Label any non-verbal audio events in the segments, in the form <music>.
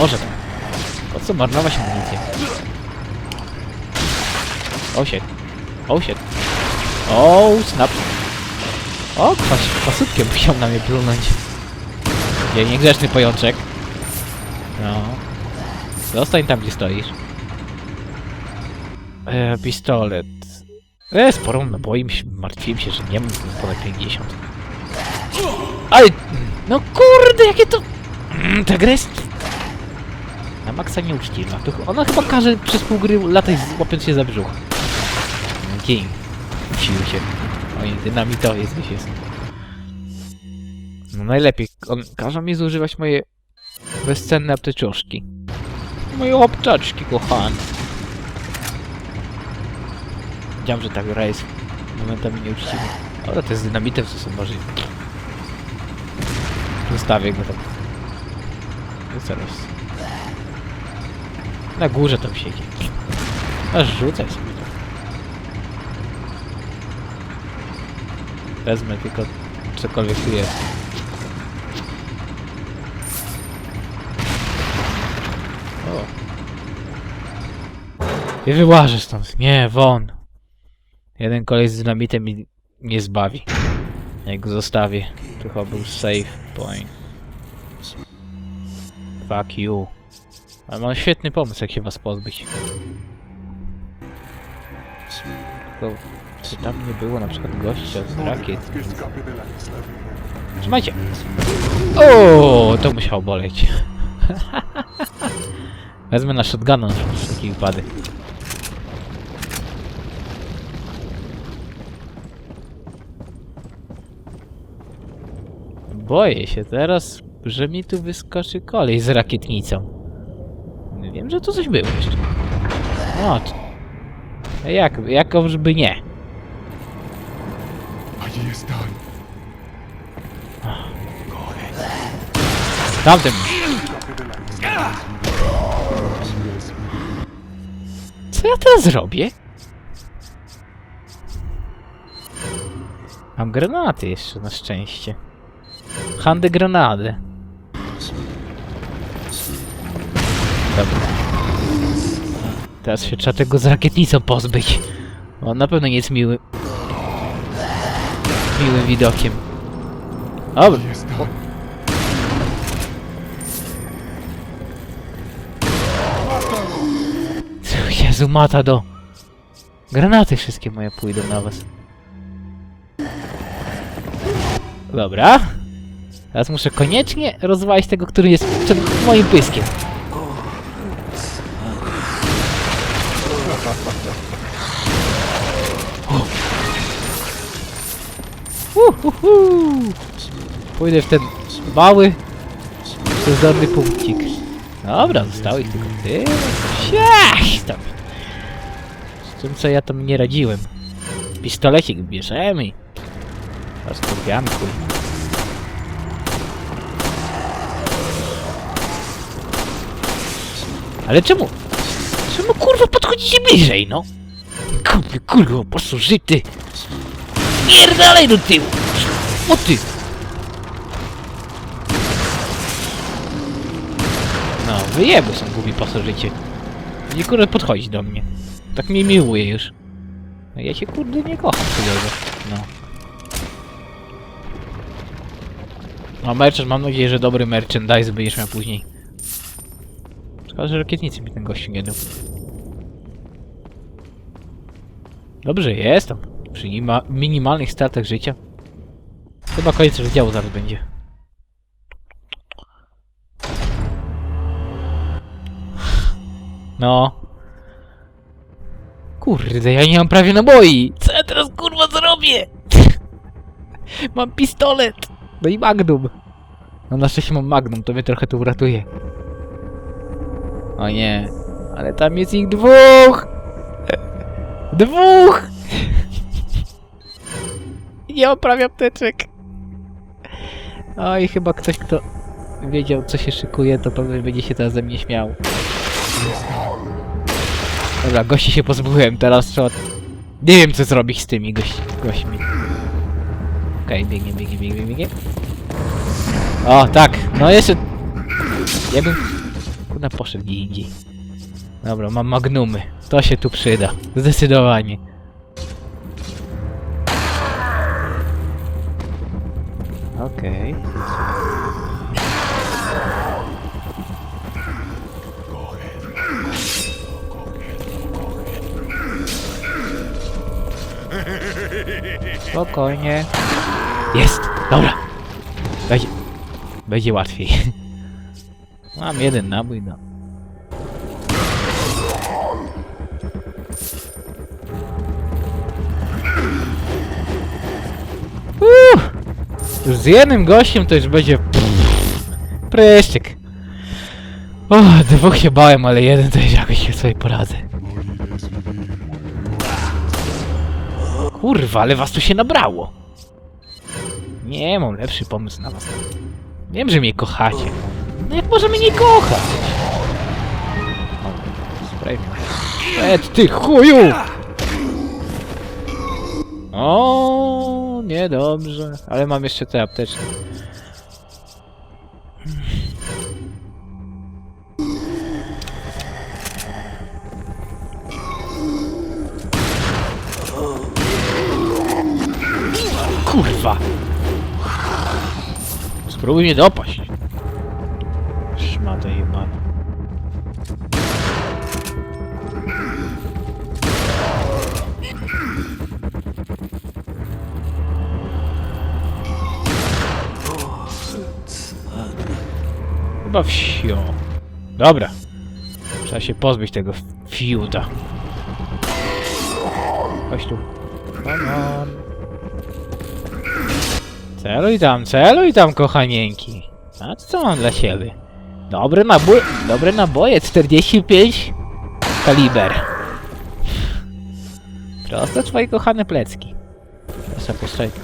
Może tak. Po co marnować amunicję? O shit. O shit. O snap. O, kwas, kwasutkiem musiał na mnie plunąć. Nie, niegrzeczny pojączek. No. Zostań tam, gdzie stoisz. E, pistolet. E, sporo naboi, mi się- martwiłem się, że nie mam ponad 50. Ale, no kurde, jakie to... Mm, Ta gra jest... Na maksa nieuczciwa. To Ona chyba każe przez pół gry latać łapiąc się za brzuch. King. Sił się. Oj, dynamito jest gdzieś jest. No najlepiej. On każe mi zużywać moje bezcenne apteczuszki. Moje łapczaczki, kochane. Wiedziałem, że ta gra jest momentami nieuczciwa. Ale to jest dynamitem, co są może... Zostawię go tam. No zaraz. Na górze tam siedzi. Aż rzucaj sobie to. Wezmę tylko cokolwiek tu jest. O. Nie wyłażę stąd. Nie, won. Jeden kolej z dynamitem mi mnie zbawi. Jak go zostawię. Tu chyba był safe point. Fuck you. Ale mam świetny pomysł, jak się was pozbyć. Tylko, czy tam nie było na przykład gościa z rakiet? Trzymajcie! O, to musiało boleć. <laughs> Wezmę na shotguna na wszelki wypadek. Boję się teraz, że mi tu wyskoczy kolej z rakietnicą. Wiem, że tu coś było jeszcze. O, t- A jak, jakoż by nie. A jest done. Tamten. Co ja teraz zrobię? Mam granaty jeszcze na szczęście. Handy granady. Dobra. Teraz się trzeba tego z rakietnicą pozbyć. On na pewno nie jest miły. Miłym widokiem. Done. Jezu, mata do. Granaty wszystkie moje pójdą na was. Dobra. Teraz muszę koniecznie rozwalić tego, który jest przed moim pyskiem. Uhuhu. Pójdę w ten mały, przezorny punkcik. Dobra, zostały ich tylko ty. Siach tam. Z tym co ja tam nie radziłem. Pistolecik bierzemy. i kurwa. Ale czemu? Czemu kurwa podchodzicie bliżej, no? Kurwa, kurwa, pasożyty. Pierdalej do tyłu. O ty. No, wyjeby są gubi pasożycie. Nie kurde podchodzi do mnie. Tak mnie miłuje już. A ja się kurde nie kocham cudownie. No. No merchant, mam nadzieję, że dobry merchandise będziesz miał później. Szkoda, że rakietnicy mi ten gościu nie dał. Dobrze, jestem. Przy nima- minimalnych stratach życia. Chyba koniec rozdziału zaraz będzie. No. Kurde, ja nie mam prawie naboi. Co ja teraz kurwa zrobię? <laughs> mam pistolet. No i magnum. No na szczęście mam magnum, to mnie trochę tu uratuje. O nie. Ale tam jest ich dwóch. Dwóch. <laughs> nie mam prawie apteczek. Oj, chyba ktoś, kto wiedział, co się szykuje, to pewnie będzie się teraz ze mnie śmiał. Dobra, gości się pozbyłem, teraz trzeba... Nie wiem co zrobić z tymi gości, gośćmi. Okej, biegnie, biegnie, biegnie, biegnie. O, tak, no jeszcze... Ja bym... Kuna poszedł gdzie indziej. Dobra, mam magnumy. To się tu przyda. Zdecydowanie. Okej. Spokojnie. Jest! Dobra! Będzie, będzie łatwiej. Mam jeden nabój, no. Uuu, już z jednym gościem to już będzie... Pryszczyk. O, dwóch się bałem, ale jeden to już jakoś sobie poradzę. Kurwa, ale was tu się nabrało. Nie, mam lepszy pomysł na was. Wiem, że mnie kochacie. No jak możemy nie kochać? O, spray. Ed, ty chuju! O, niedobrze. Ale mam jeszcze te apteczki. Kurwa! Spróbuj mnie dopaść. Szmata jebana. Chyba wsio. Dobra. Trzeba się pozbyć tego fiuta. Chodź tu. Come. Celuj tam, celuj tam, kochanieńki. A co mam dla ciebie? Dobre naboje, dobre naboje, 45 kaliber. Prosto twoje kochane plecki. Postrzegać.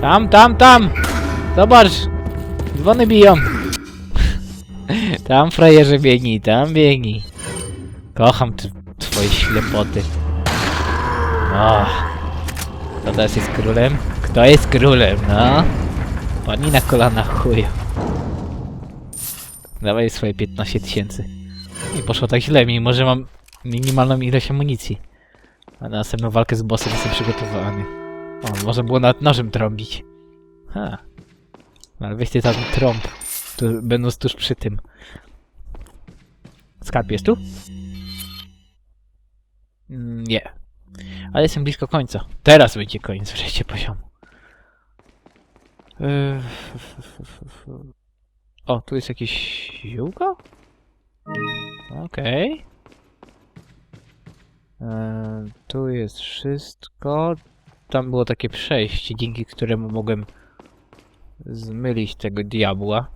Tam, tam, tam! Zobacz! Dzwony biją. Tam frajerze biegnij, tam biegnij. Kocham twoje ślepoty. O. Kto teraz jest królem? Kto jest królem, no? Pani na kolana chuju. Dawaj swoje 15 tysięcy. I poszło tak źle, mimo że mam minimalną ilość amunicji. A na następną walkę z bossem jestem przygotowany. O, można było nawet nożem trąbić. Ha. No, ale weź ty tam trąb. Tu, będąc tuż przy tym. Skarb jest tu? Mm, Nie. Ale jestem blisko końca. Teraz będzie koniec wreszcie poziomu. Yy, O, tu jest jakieś ziółko? Okej. Yy, Tu jest wszystko. Tam było takie przejście, dzięki któremu mogłem zmylić tego diabła.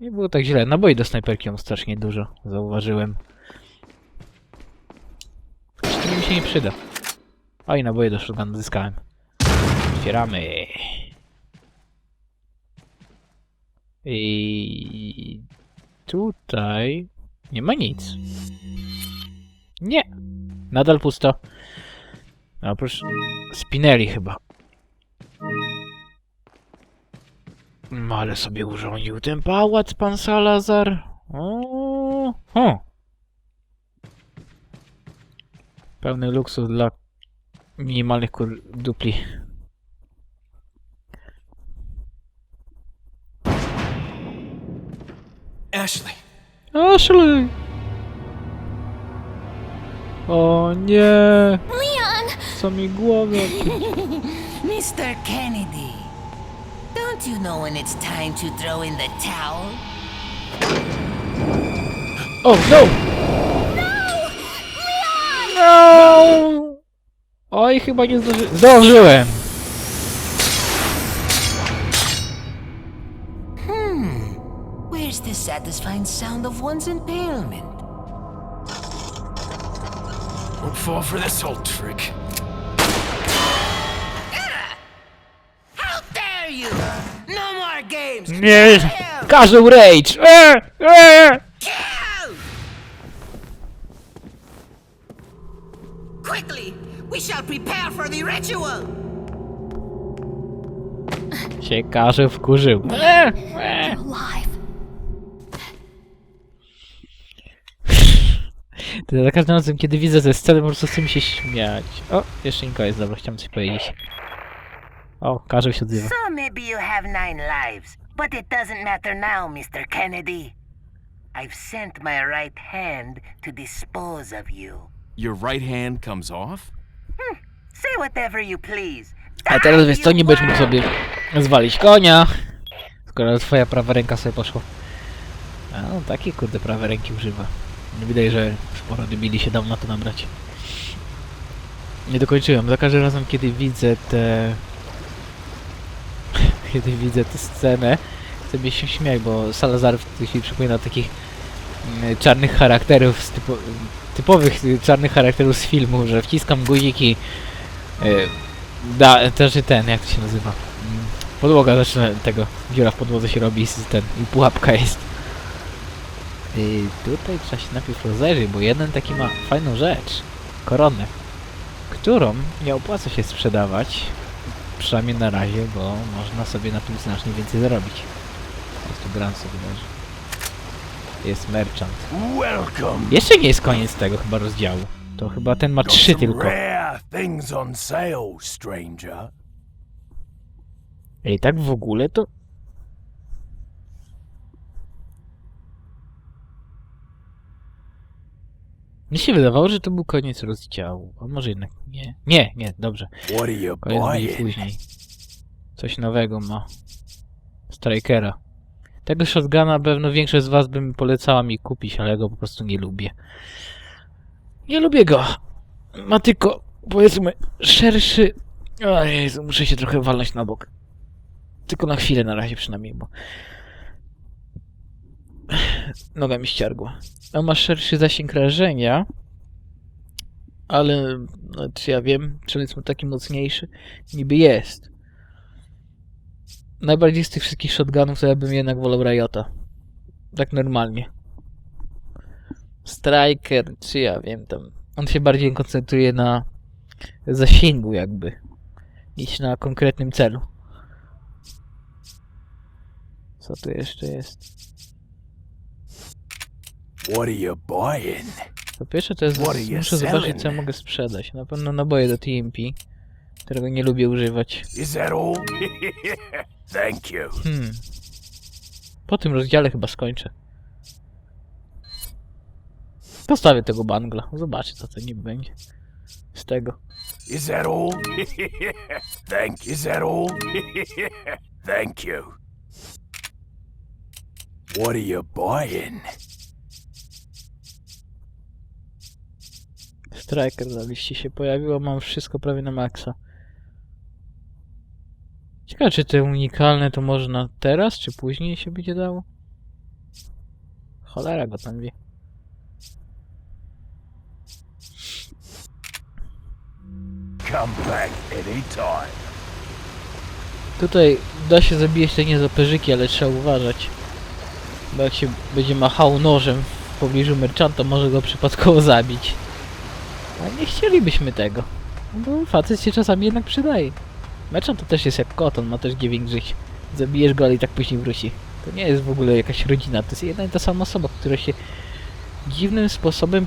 Nie było tak źle. Naboi do snajperki mam strasznie dużo, zauważyłem. Jeszcze mi się nie przyda. O i naboje do shotguna zyskałem. Otwieramy. I tutaj nie ma nic. Nie. Nadal pusto. No, oprócz spineli chyba. No, ale sobie urządził ten pałac, pan Salazar. O, o. Pełny luksus dla minimalnych kur dupli. Ashley, Ashley! O nie! Leon! Co mi głowę? <laughs> Mr. Kennedy, don't you know when it's time to throw in the towel? O, no! No! Oj, chyba nie zdąży... Zdążyłem! Hmm. Where's the satisfying sound of one's impalement? won't fall for this old trick. How dare you! No more games! Nie! Każą rage! E, e! We shall prepare for the ritual! się każe wkurzył. Eee, eee. alive. To za każdym razem, kiedy widzę tę scenę, po prostu chcę mi się śmiać. O, jeszcze nikogo jest, dobra, chciałem coś powiedzieć. O, Karzeł się odzywa. So maybe you have nine lives, but it doesn't matter now, Mr. Kennedy. I've sent my right hand to dispose of you. Your right hand comes off? A teraz wiesz co, nie będziesz mógł sobie zwalić konia. Skoro twoja prawa ręka sobie poszła. A no, takie kurde prawe ręki używa. Nie widać, że sporo debili się dał na to nabrać. Nie dokończyłem. Za każdym razem, kiedy widzę te... <laughs> kiedy widzę tę scenę, chcę mi się śmiać, bo Salazar w tej chwili przypomina takich mm, czarnych charakterów, typo, typowych czarnych charakterów z filmu, że wciskam guziki, da, też ten, jak to się nazywa? Mm, Podłoga zaczyna tego, dziura w podłodze się robi, z ten, i pułapka jest. I tutaj trzeba się najpierw rozejrzeć, bo jeden taki ma fajną rzecz. Koronę. Którą nie opłaca się sprzedawać. Przynajmniej na razie, bo można sobie na tym znacznie więcej zarobić. Jest tu grand sobie leży. Jest merchant. Welcome. Jeszcze nie jest koniec tego chyba rozdziału. To chyba ten ma trzy tylko. Rare things on sale, stranger. I tak w ogóle to... Mi się wydawało, że to był koniec rozdziału. A może jednak nie. Nie, nie, dobrze. Koniec będzie później. Coś nowego ma. Strikera. Tego shotguna pewno większość z was by mi polecała mi kupić, ale go po prostu nie lubię. Nie lubię go. Ma tylko, powiedzmy, szerszy... O Jezu, muszę się trochę walnąć na bok. Tylko na chwilę na razie przynajmniej, bo... Noga mi ściargła. On ma szerszy zasięg rażenia, ale no, czy ja wiem, czy jest mu taki mocniejszy? Niby jest. Najbardziej z tych wszystkich shotgunów to ja bym jednak wolał Riota. Tak normalnie. Striker, czy ja wiem tam. On się bardziej koncentruje na zasięgu jakby. Niż na konkretnym celu. Co tu jeszcze jest? What are you buying? Po pierwsze to jest... What are you Muszę zobaczyć selling? co mogę sprzedać. Na pewno naboje do TMP. Którego nie lubię używać. Is that all? <laughs> Thank you. Hmm. Po tym rozdziale chyba skończę. Postawię tego bangla. Zobaczę co to niby będzie. Z tego. Is that all? Thank Is that all? Thank you. What are you buying? Striker na się pojawiło. Mam wszystko prawie na maksa. Ciekawe czy te unikalne to można teraz, czy później się będzie dało? Cholera go tam wie. Tutaj da się zabijać te niezaperzyki, ale trzeba uważać. Bo jak się będzie machał nożem w pobliżu merchanta, może go przypadkowo zabić. A nie chcielibyśmy tego. Bo facet się czasami jednak przydaje. Merchant to też jest jak kot, on ma też 9 żyć. Zabijesz go, ale i tak później wróci. To nie jest w ogóle jakaś rodzina, to jest jedna i ta sama osoba, która się dziwnym sposobem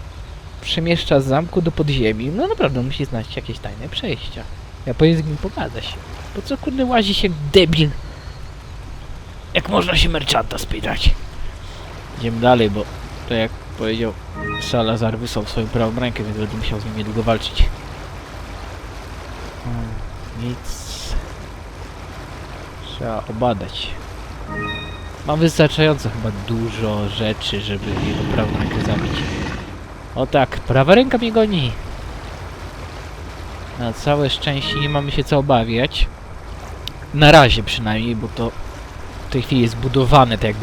przemieszcza z zamku do podziemi. No naprawdę, musi znać jakieś tajne przejścia. Ja powinien z nim pogadać. Po co kurde łazi się debil? Jak można się merchanta spytać? Idziemy dalej, bo to jak powiedział Salazar wysłał swoją prawą rękę, więc będę musiał z nim niedługo walczyć. Hmm, nic. Trzeba obadać. Mam wystarczająco chyba dużo rzeczy, żeby jego prawą rękę zabić. O tak, prawa ręka mnie goni. Na całe szczęście nie mamy się co obawiać. Na razie przynajmniej, bo to w tej chwili jest budowane tak jakby